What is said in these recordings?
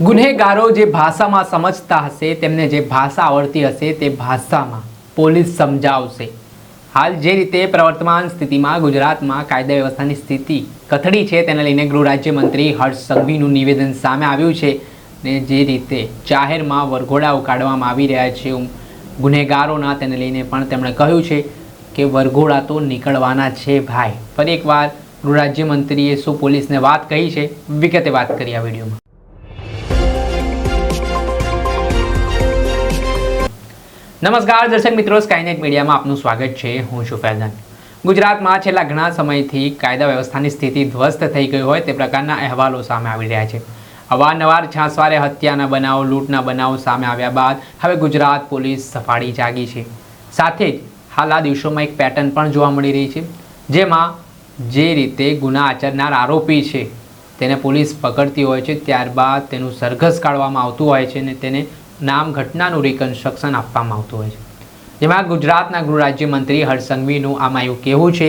ગુનેગારો જે ભાષામાં સમજતા હશે, તેમને જે ભાષા આવડતી હશે, તે ભાષામાં પોલીસ સમજાવશે. હાલ જે રીતે પ્રવર્તમાન સ્થિતિમાં ગુજરાતમાં કાયદા વ્યવસ્થાની સ્થિતિ કથળી છે, તેને લઈને ગૃહ રાજ્યમંત્રી હર્ષ સંઘવીનું નિવેદન સામે આવ્યું છે ને જે રીતે જાહેરમાં વરઘોડા ઉકાળવામાં આવી રહ્યા છે ગુનેગારોના, તેને લઈને પણ તેમણે કહ્યું છે કે વરઘોડા તો નીકળવાના છે ભાઈ. ફરી એકવાર ગૃહ રાજ્યમંત્રીએ શું પોલીસને વાત કહી છે? વિગતે વાત કરી આ વિડીયોમાં. નમસ્કાર, દર્શક મિત્રો સ્કાયનેટ મીડિયામાં આપનું સ્વાગત છે. હું છું ફૈઝાન. ગુજરાતમાં છેલ્લા ઘણા સમયથી કાયદા વ્યવસ્થાની સ્થિતિ ધ્વસ્ત થઈ ગઈ હોય તે પ્રકારના અહેવાલો સામે આવી રહ્યા છે. અવારનવાર છાસવારે હત્યાના બનાવો, લૂંટના બનાવો સામે આવ્યા બાદ હવે ગુજરાત પોલીસ સફાળી જાગી છે. સાથે જ હાલ આ દિવસોમાં એક પેટર્ન પણ જોવા મળી રહી છે, જેમાં જે રીતે ગુના આચરનાર આરોપી છે, તેને પોલીસ પકડતી હોય છે, ત્યારબાદ તેનું સરઘસ કાઢવામાં આવતું હોય છે અને તેને નામ ઘટનાનું રિકન્સ્ટ્રક્શન આપવામાં આવતું હોય છે. જેમાં ગુજરાતના ગૃહ રાજ્યમંત્રી હર્ષ આમાં એવું કહેવું છે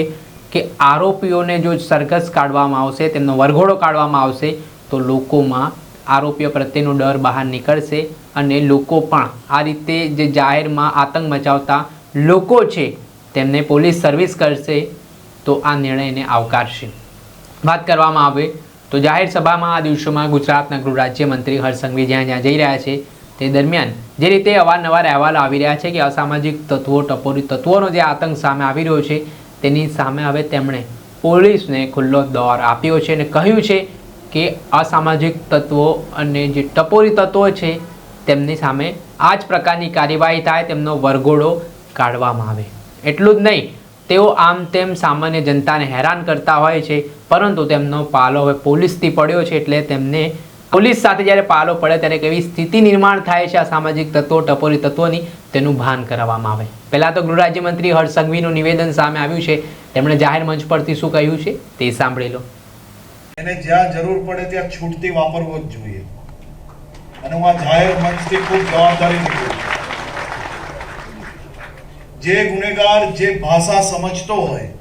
કે આરોપીઓને જો સરઘસ કાઢવામાં આવશે, તેમનો વરઘોડો કાઢવામાં આવશે, તો લોકોમાં આરોપીઓ પ્રત્યેનો ડર બહાર નીકળશે અને લોકો પણ આ રીતે જે જાહેરમાં આતંક મચાવતા લોકો છે, તેમને પોલીસ સર્વિસ કરશે, તો આ નિર્ણયને આવકારશે. વાત કરવામાં આવે તો જાહેર સભામાં આ દિવસોમાં ગુજરાતના ગૃહ રાજ્યમંત્રી હર્ષ સંઘવી જ્યાં જ્યાં જઈ રહ્યા છે તે દરમિયાન જે રીતે અવારનવાર અહેવાલ આવી રહ્યા છે કે અસામાજિક તત્વો, ટપોરી તત્વોનો જે આતંક સામે આવી રહ્યો છે, તેની સામે હવે તેમણે પોલીસને ખુલ્લો દોર આપ્યો છે અને કહ્યું છે કે અસામાજિક તત્વો અને જે ટપોરી તત્વો છે, તેમની સામે આ જ પ્રકારની કાર્યવાહી થાય, તેમનો વરઘોડો કાઢવામાં આવે. એટલું જ નહીં, તેઓ આમ તેમ સામાન્ય જનતાને હેરાન કરતા હોય છે, પરંતુ તેમનો પાલો હવે પોલીસથી પડ્યો છે, એટલે તેમને પોલીસ સાથે જ્યારે પાલો પડે ત્યારે કેવી સ્થિતિ નિર્માણ થાય છે આ સામાજિક તત્વો, ટપોરી તત્વોની, તેનું ભાન કરાવવામાં આવે. પહેલાં તો ગૃહ રાજ્યમંત્રી હર્ષ સંઘવીનું નિવેદન સામે આવ્યું છે. તેમણે જાહેર મંચ પરથી શું કહ્યું છે તે સાંભળી લો. એને જ્યાં જરૂર પડે ત્યાં છૂટથી વાપરવો જ જોઈએ. અને હું આ જાહેર મંચથી ખૂબ જવાબદારી લીધું જે ગુનેગાર જે ભાષા સમજતો હોય,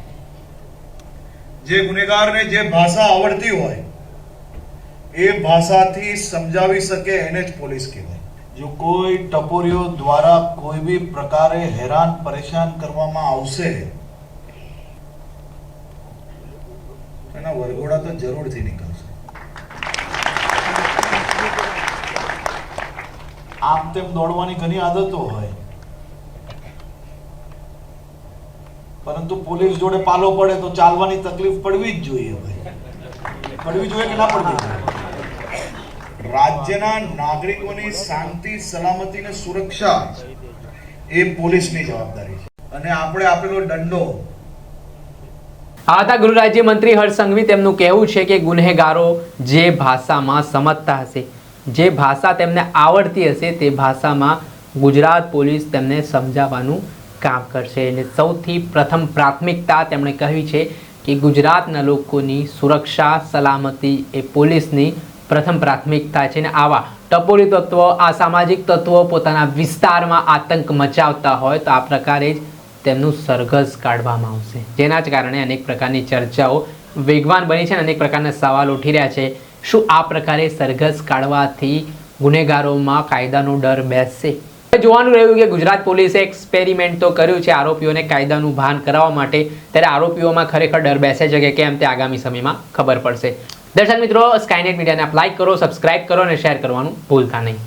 જે ગુનેગારને જે ભાષા આવડતી હોય એ ભાષાથી સમજાવી શકે એને જ પોલીસ કહેવાય. જો કોઈ ટપોરીઓ દ્વારા કોઈ બી પ્રકારે હેરાન પરેશાન કરવામાં આવશે એના વરઘોડા તો જરૂરથી નીકળશે. આમ તેમ દોડવાની ઘણી આદતો હોય. પરંતુ પોલીસ જોડે પાલો પડે તો ચાલવાની તકલીફ પડવી જ જોઈએ ભાઈ. પડવી જોઈએ કે ના પડવી જોઈએ? રાજ્યના નાગરિકોની શાંતિ, સલામતી અને સુરક્ષા એ પોલીસની જવાબદારી છે. અને આપણે આપેલો દંડો. આતા ગૃહ ગૃહ રાજ્યમંત્રી હર્ષ સંઘવી તેમનું કહેવું છે કે ગુનેગારો જે ભાષામાં સમજતા હશે, જે ભાષા તેમને આવડતી હશે, તે ભાષામાં ગુજરાત પોલીસ તેમને સમજાવવાનું કામ કરશે. અને સૌથી પ્રથમ પ્રાથમિકતા તેમણે કહી છે કે ગુજરાતના લોકોની સુરક્ષા, સલામતી એ પોલીસની પ્રથમ પ્રાથમિકતા છે ને આવા ટપોરી તત્વો, આ સામાજિક તત્વો પોતાના વિસ્તારમાં આતંક મચાવતા હોય તો આ પ્રકારે જ તેમનું સરઘસ કાઢવામાં આવશે. જેના જ કારણે અનેક પ્રકારની ચર્ચાઓ વેગવાન બની છે અને અનેક પ્રકારના સવાલ ઉઠી રહ્યા છે. શું આ પ્રકારે સરઘસ કાઢવાથી ગુનેગારોમાં કાયદાનો ડર બેસશે? જોવાનું રહ્યું કે ગુજરાત પોલીસે એક્સપેરિમેન્ટ તો કર્યું છે આરોપીઓને કાયદાનું ભાન કરાવવા માટે. ત્યારે આરોપીઓમાં ખરેખર ડર બેસે છે કે કેમ તે આગામી સમયમાં ખબર પડશે. દર્શક મિત્રો સ્કાયનેટ મીડિયાને આપ લાઈક કરો સબસ્ક્રાઇબ કરો અને શેર કરવાનું ભૂલતા નહીં.